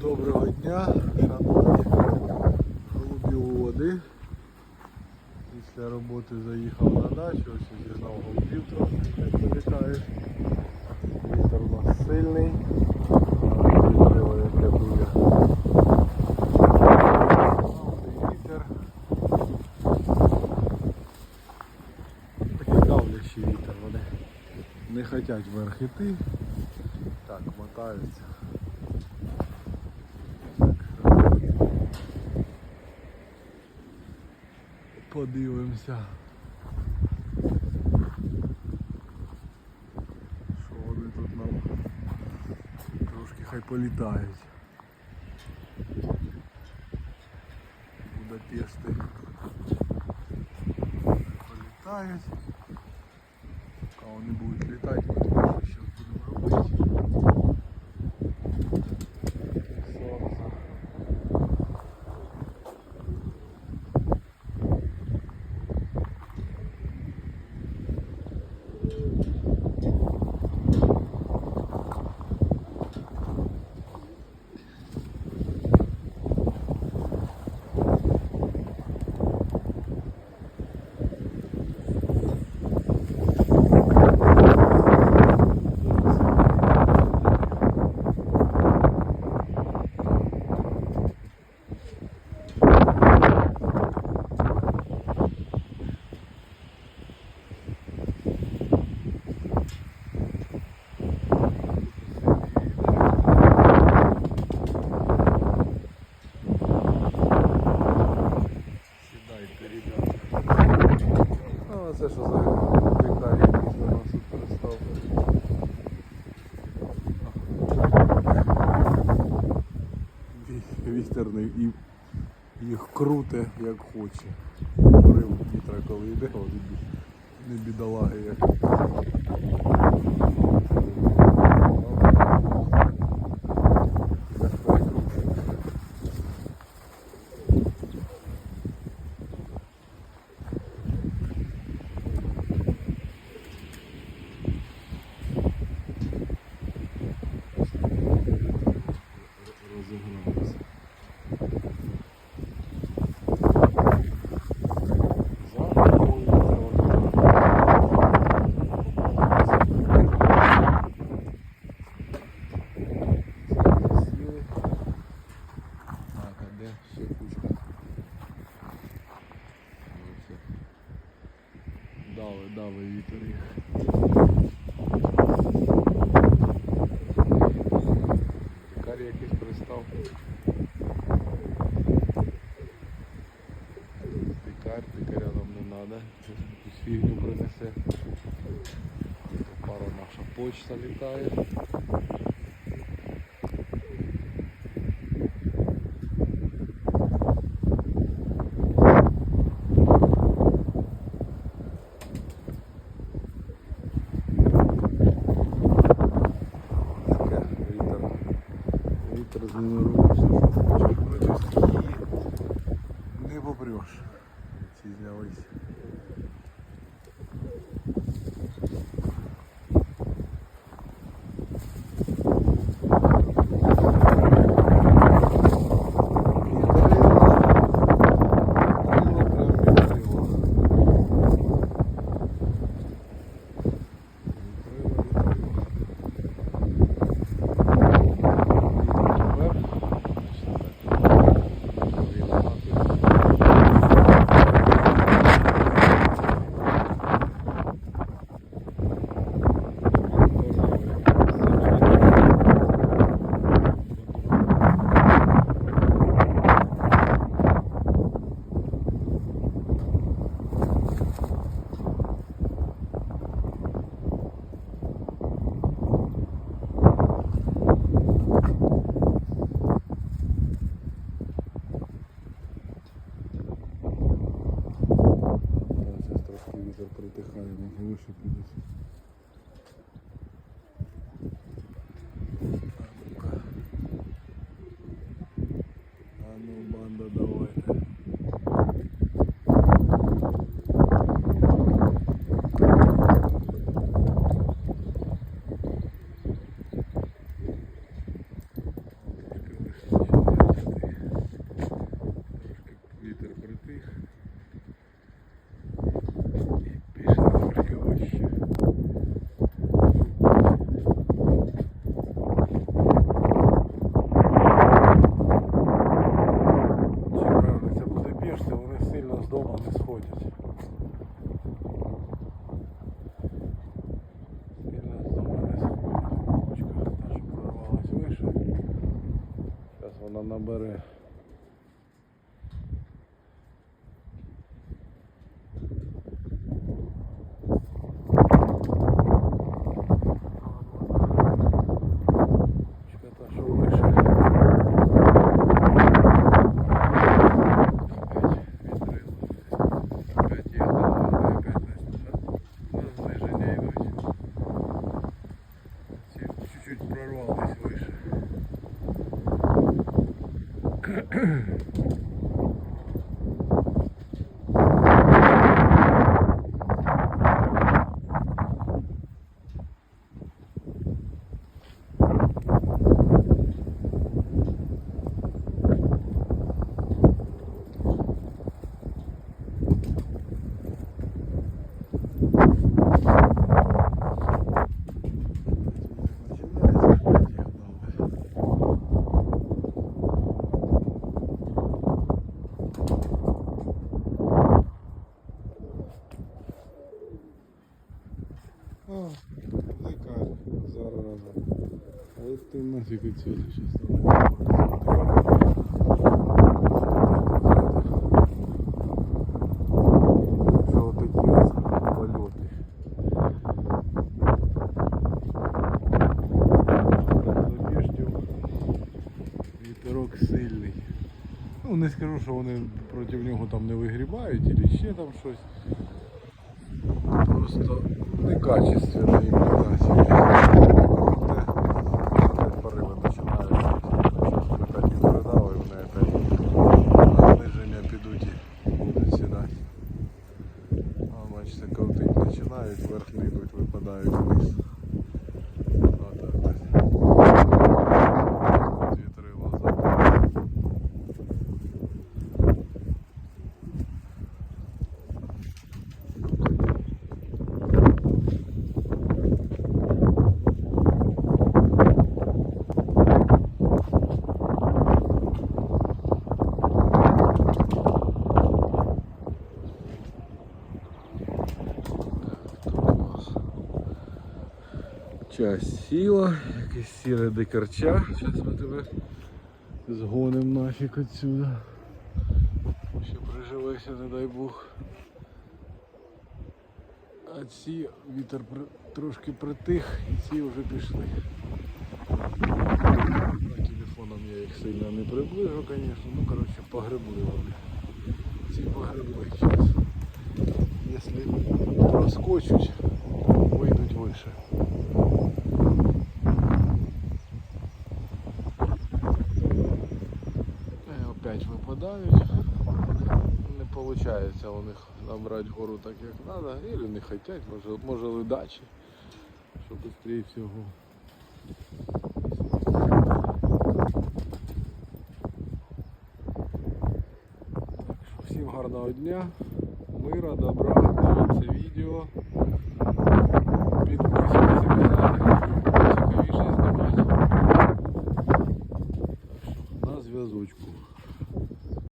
Доброго дня, шановні голубі води. Після роботи заїхав на дачу, ось зігнав голубів трохи, як політаєш. Вітер у нас сильний. А Дерево яке. Вітер. Вони не хочуть вверх іти. Так, мотаються. Подивимося. Що вони тут нам трошки хай політають. Будапешти політають. Поки вони будуть Це що за лікар, який для нас тут перестав. Ві- і їх круте як хоче. Порив вітра, коли йде, не бідолаги. Як перекручують. розігналися. Так, а де ще кучка? Ось. Дави, дави вітер їх. Якийсь пристав. Лікар, лікаря нам не треба. Фігню принесе. Пара наша почта літає. Не попрешь. Ці знялись. притихає, може лише 50. Набере. Mmm. Що такі от Вітерок сильний. Ну не скажу, що вони проти нього там не вигрібають або ще там щось. Просто некачественно імітація. Опять пориви починаються. Зараз ми опять їх передали, і вони опять на зниження підуть і будуть сідати. А бачите, крутить починають, вверх не йдуть, випадають вниз. Часть сіла, якесь сіре дикарча. Зараз ми тебе згонимо нафіг отсюда. Ще приживися, не дай Бог. А ці вітер при- трошки притих і ці вже пішли. Телефоном я їх сильно не приближу, звісно. Ну коротше погребли вони. Ці погребли зараз. Якщо проскочуть, вийдуть вище. Е, Опять випадають. Не виходить у них набрати гору так як треба. Или не хочуть, може, може ледачі. Що швидше всього. Так всім гарного дня, мира, добра, дивіться відео. На зв'язочку.